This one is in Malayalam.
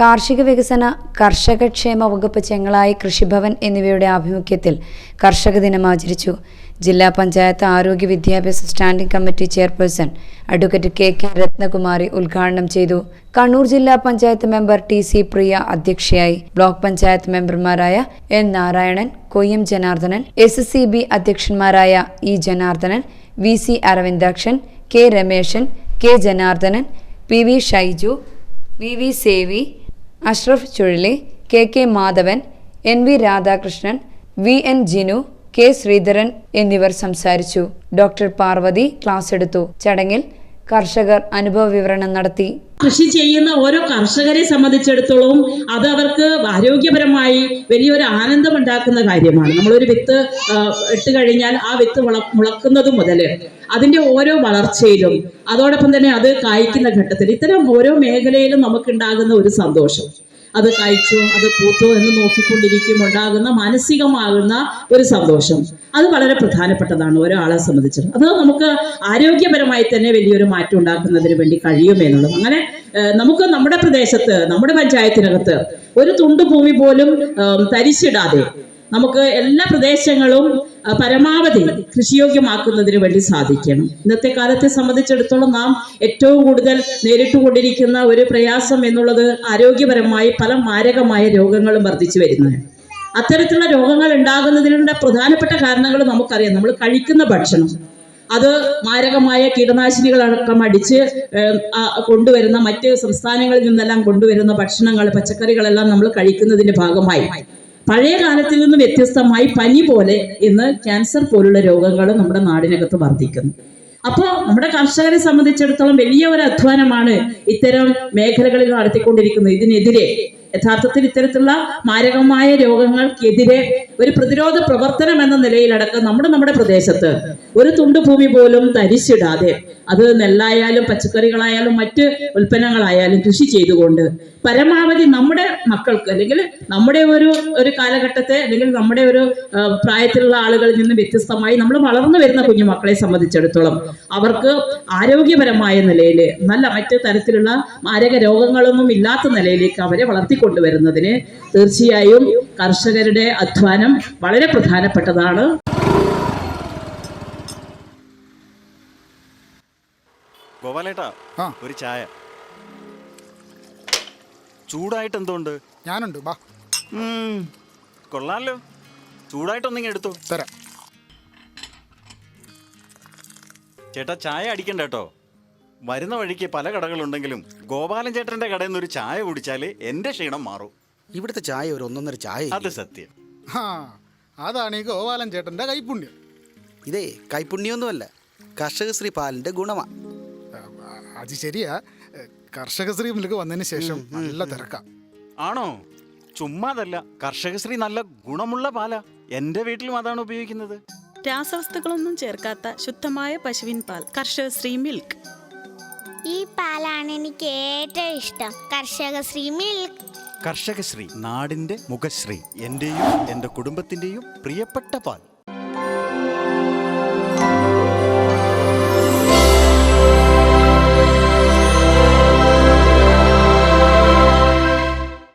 കാർഷിക വികസന കർഷകക്ഷേമ വകുപ്പ് ചെങ്ങളായി കൃഷിഭവൻ എന്നിവയുടെ ആഭിമുഖ്യത്തിൽ കർഷക ദിനം ആചരിച്ചു. ജില്ലാ പഞ്ചായത്ത് ആരോഗ്യ വിദ്യാഭ്യാസ standing committee chairperson advocate K K Rathnakumari ഉദ്ഘാടനം ചെയ്തു. കണ്ണൂർ ജില്ലാ panchayat member T C Priya അധ്യക്ഷയായി. ബ്ലോക്ക് പഞ്ചായത്ത് മെമ്പർമാരായ N Narayanan Koyyam Janardhanan S C B അധ്യക്ഷന്മാരായ E Janardhanan V C Aravindakshan K Rameshan K Janardhanan P V Shaiju V V Sevi Ashraf Chuzhali K K Madhavan N V Radhakrishnan V N Jinu K Sreedharan എന്നിവർ സംസാരിച്ചു. ഡോക്ടർ പാർവതി ക്ലാസ് എടുത്തു. ചടങ്ങിൽ കർഷകർ അനുഭവ വിവരണം നടത്തി. കൃഷി ചെയ്യുന്ന ഓരോ കർഷകരെ സംബന്ധിച്ചിടത്തോളം അത് അവർക്ക് ആരോഗ്യപരമായി വലിയൊരു ആനന്ദം ഉണ്ടാക്കുന്ന കാര്യമാണ്. നമ്മളൊരു വിത്ത് ഇട്ട് കഴിഞ്ഞാൽ ആ വിത്ത് മുള മുളക്കുന്നത് മുതൽ അതിന്റെ ഓരോ വളർച്ചയിലും അതോടൊപ്പം തന്നെ അത് കായ്ക്കുന്ന ഘട്ടത്തിൽ ഇത്തരം ഓരോ മേഖലയിലും നമുക്കുണ്ടാകുന്ന ഒരു സന്തോഷം. അത് കഴിച്ചോ അത് പൂത്തോ എന്ന് നോക്കിക്കൊണ്ടിരിക്കും ഉണ്ടാകുന്ന മാനസികമാകുന്ന ഒരു സന്തോഷം. അത് വളരെ പ്രധാനപ്പെട്ടതാണ് ഒരാളെ സംബന്ധിച്ച് അത് നമുക്ക് ആരോഗ്യപരമായി തന്നെ വലിയൊരു മാറ്റം ഉണ്ടാക്കുന്നതിന് വേണ്ടി കഴിയുമെന്നുള്ളത് അങ്ങനെ നമുക്ക് നമ്മുടെ പ്രദേശത്ത് നമ്മുടെ പഞ്ചായത്തിനകത്ത് ഒരു തുണ്ട് ഭൂമി പോലും തരിച്ചിടാതെ നമുക്ക് എല്ലാ പ്രദേശങ്ങളും പരമാവധി കൃഷിയോഗ്യമാക്കുന്നതിന് വേണ്ടി സാധിക്കണം. ഇന്നത്തെ കാലത്തെ സംബന്ധിച്ചിടത്തോളം നാം ഏറ്റവും കൂടുതൽ നേരിട്ടുകൊണ്ടിരിക്കുന്ന ഒരു പ്രയാസം എന്നുള്ളത് ആരോഗ്യപരമായി പല മാരകമായ രോഗങ്ങളും വർദ്ധിച്ചു വരുന്നത്. അത്തരത്തിലുള്ള രോഗങ്ങൾ ഉണ്ടാകുന്നതിനുള്ള പ്രധാനപ്പെട്ട കാരണങ്ങൾ നമുക്കറിയാം. നമ്മൾ കഴിക്കുന്ന ഭക്ഷണം. അത് മാരകമായ കീടനാശിനികളടക്കം അടിച്ച് കൊണ്ടുവരുന്ന മറ്റ് സംസ്ഥാനങ്ങളിൽ നിന്നെല്ലാം കൊണ്ടുവരുന്ന ഭക്ഷണങ്ങൾ പച്ചക്കറികളെല്ലാം നമ്മൾ കഴിക്കുന്നതിന്റെ ഭാഗമായി. പഴയ കാലത്തിൽ നിന്ന് വ്യത്യസ്തമായി പനി പോലെ ഇന്ന് ക്യാൻസർ പോലുള്ള രോഗങ്ങൾ നമ്മുടെ നാടിനകത്ത് വർദ്ധിക്കുന്നു. അപ്പോൾ നമ്മുടെ കർഷകരെ സംബന്ധിച്ചിടത്തോളം വലിയ ഒരു അധ്വാനമാണ് ഇത്തരം മേഖലകളിൽ നടത്തിക്കൊണ്ടിരിക്കുന്നത് ഇതിനെതിരെ യഥാർത്ഥത്തിൽ ഇത്തരത്തിലുള്ള മാരകമായ രോഗങ്ങൾക്കെതിരെ ഒരു പ്രതിരോധ പ്രവർത്തനം എന്ന നിലയിലടക്കം നമ്മുടെ നമ്മുടെ പ്രദേശത്ത് ഒരു തുണ്ട് ഭൂമി പോലും തരിച്ചിടാതെ അത് നെല്ലായാലും പച്ചക്കറികളായാലും മറ്റ് ഉൽപ്പന്നങ്ങളായാലും കൃഷി ചെയ്തുകൊണ്ട് പരമാവധി നമ്മുടെ മക്കൾക്ക് അല്ലെങ്കിൽ നമ്മുടെ ഒരു ഒരു കാലഘട്ടത്തെ അല്ലെങ്കിൽ നമ്മുടെ ഒരു പ്രായത്തിലുള്ള ആളുകളിൽ നിന്ന് വ്യത്യസ്തമായി നമ്മൾ വളർന്നു വരുന്ന കുഞ്ഞു മക്കളെ സംബന്ധിച്ചിടത്തോളം അവർക്ക് ആരോഗ്യപരമായ നിലയിൽ നല്ല മറ്റു തരത്തിലുള്ള മാരക രോഗങ്ങളൊന്നും ഇല്ലാത്ത നിലയിലേക്ക് അവരെ വളർത്തിക്കൊണ്ടുവരുന്നതിന് തീർച്ചയായും കർഷകരുടെ അധ്വാനം വളരെ പ്രധാനപ്പെട്ടതാണ്. ഗോപാലേട്ടാ ഒരു ചായ. ചൂടായിട്ട് എന്തുണ്ട്? ഞാനുണ്ട് ബാ. കൊള്ളാലോ. ചൂടായിട്ടൊന്നിങ്ങനെ എടുത്തോ. തരാം. ചേട്ടാ ചായ അടിക്കണ്ട കേട്ടോ. വരുന്ന വഴിക്ക് പല കടകളുണ്ടെങ്കിലും ഗോപാലൻ ചേട്ടന്റെ കടയിൽ നിന്ന് ഒരു ചായ കുടിച്ചാൽ എന്റെ ക്ഷീണം മാറും. ഇവിടുത്തെ ചായ ഒരു ഒന്നൊന്നര ചായ അത് സത്യം. ആ അതാണ് ഈ ഗോപാലൻ ചേട്ടന്റെ കൈപുണ്യം. ഇതേ കൈപ്പുണ്യൊന്നുമല്ല കർഷകശ്രീ പാലിന്റെ ഗുണമാ. അത് ശരിയാ. കർഷകശ്രീ മുന്നിൽ വന്നതിന് ശേഷം നല്ല തിരക്കാം. ആണോ? ചുമ്മാതല്ല കർഷകശ്രീ നല്ല ഗുണമുള്ള പാലാ. എന്റെ വീട്ടിലും അതാണ് ഉപയോഗിക്കുന്നത്. രാസവസ്തുക്കളൊന്നും ചേർക്കാത്ത ശുദ്ധമായ പശുവിൻ പാൽ കർഷകശ്രീ മിൽക്ക്. ഈ പാലാണ് എനിക്ക് ഏറ്റവും ഇഷ്ടം. കർഷകശ്രീ മിൽക്ക്. കർഷകശ്രീ നാടിന്റെ മുഖശ്രീ എന്റെയും എന്റെ കുടുംബത്തിന്റെയും പ്രിയപ്പെട്ട പാൽ.